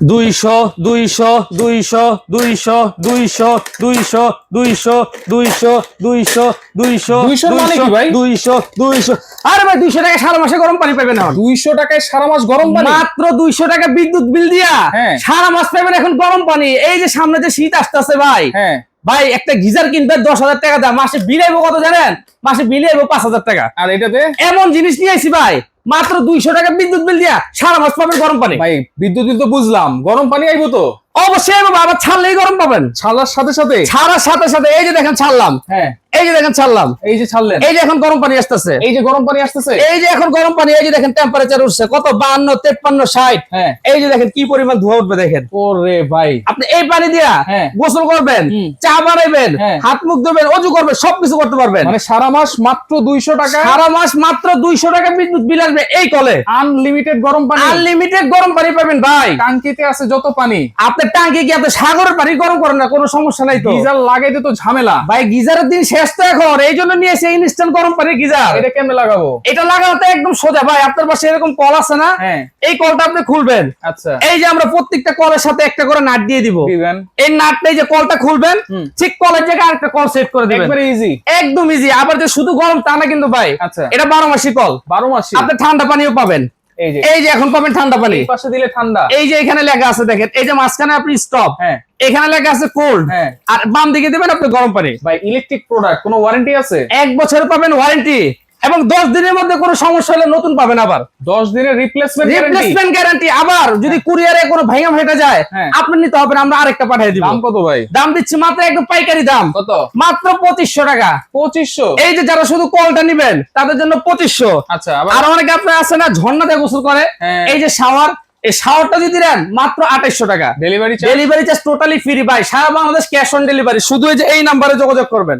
দুইশো দুইশো দুইশো দুইশো দুইশো দুইশো দুইশো দুইশো দুইশো দুইশো 200 মানে ভাই? দুইশো দুইশো আরে ভাই দুইশো টাকা সারা মাসে গরম পানি পাবেন দুইশো টাকায় সারা মাস গরম পানি মাত্র দুইশো টাকা বিদ্যুৎ বিল দিয়া হ্যাঁ। সারা মাস পাবেন এখন গরম পানি এই যে সামনে যে শীত আসতেছে ভাই হ্যাঁ ভাই একটা গিজার কিনবে দশ হাজার টাকা দাম। মাসে বিল আইবো কত জানেন? মাসে বিল আইবো পাঁচ হাজার টাকা। আর এটাতে এমন জিনিস নিয়ে আইছি ভাই মাত্র দুইশো টাকা বিদ্যুৎ বিল দিয়া সারা মাস পাবেন গরম পানি। ভাই বিদ্যুৎ বিল তো বুঝলাম। গরম পানি আইবো তো? অবশ্যই বাবা আবার ছাড়লেই গরম পাবেন। ছাড়ার সাথে সাথে? ছাড়ার সাথে সাথে এই যে দেখেন ছাড়লাম। হ্যাঁ। এই যে দেখেন ছাড়লাম। এই যে ছাড়লেন। এই যে এখন গরম পানি আসতেছে। এই যে গরম পানি আসতেছে। এই যে এখন গরম পানি এই যে দেখেন টেম্পারেচার উঠছে কত? বান্ন তেপ্পান্ন ষাট। হ্যাঁ। এই যে দেখেন কি পরিমাণ ধোয়া উঠবে দেখেন। ওরে ভাই। আপনি এই পানি দিয়া হ্যাঁ। গোসল করবেন চা বানাইবেন হ্যাঁ। হাত মুখ ধোবেন অজু করবেন সবকিছু করতে পারবেন। মানে সারা মাস মাত্র দুইশো টাকা। সারা মাস মাত্র দুইশো টাকা বিদ্যুৎ বিল আসবে এই কলে। আনলিমিটেড গরম পানি। আনলিমিটেড গরম পানি পাবেন ভাই। টাঙ্কিতে আছে যত পানি। আপনার টাঙ্কি কি আপনি সাগরের পানি গরম করেন না? কোনো সমস্যা নাই তো। গিজার লাগাইতে তো ঝামেলা। ভাই গিজারের দিন শেষ তো এখন এই জন্য নিয়ে এসে ইনস্ট্যান্ট গরম গিজার এটা কেমনে লাগাবো? এটা লাগাতে একদম সোজা ভাই আপনার পাশে এরকম কল আছে না? হ্যাঁ। এই কলটা আপনি খুলবেন। আচ্ছা। এই যে আমরা প্রত্যেকটা কলের সাথে একটা করে নাট দিয়ে দিব। দিবেন। এই যে কলটা খুলবেন ঠিক কলের জায়গায় আরেকটা কল সেট করে দিবেন। একবারে ইজি একদম ইজি আবার যে শুধু গরম তা না কিন্তু ভাই। আচ্ছা। এটা বারো মাসি কল। বারো মাসি। আপনি ঠান্ডা পানিও পাবেন। এই যে। এখন পাবেন ঠান্ডা পানি। পাশে দিলে ঠান্ডা। এই যে এখানে লেখা আছে দেখেন। এই যে মাঝখানে আপনি স্টপ হ্যাঁ। এখানে লেখা আছে কোল্ড হ্যাঁ। আর বাম দিকে দেবেন আপনি গরম পানি। ভাই ইলেকট্রিক প্রোডাক্ট কোনো ওয়ারেন্টি আছে? এক বছর পাবেন ওয়ারেন্টি এবং দশ দিনের মধ্যে কোনো সমস্যা হলে নতুন পাবেন আবার। দশ দিনের রিপ্লেসমেন্ট রিপ্লেসমেন্ট গ্যারান্টি আবার। যদি কুরিয়ারে কোনো ভাঙা ফেটে যায় হ্যাঁ। আপনি নিতে হবে আমরা আরেকটা পাঠিয়ে দিব। দাম কত ভাই? দাম দিচ্ছি মাত্র একদম পাইকারি দাম। কত? মাত্র পঁচিশশো টাকা। পঁচিশশো? এই যে যারা শুধু কলটা নিবেন তাদের জন্য পঁচিশশো। আচ্ছা আর অনেকে আপনার আছে না ঝর্ণাতে গোসল করে। হ্যাঁ। এই যে শাওয়ার এই শাওয়ারটা যদি নেন মাত্র আঠাইশশো টাকা। Delivery delivery charge totally free ভাই। সারা বাংলাদেশ ক্যাশ অন ডেলিভারি শুধু এই যে এই নাম্বারে যোগাযোগ করবেন।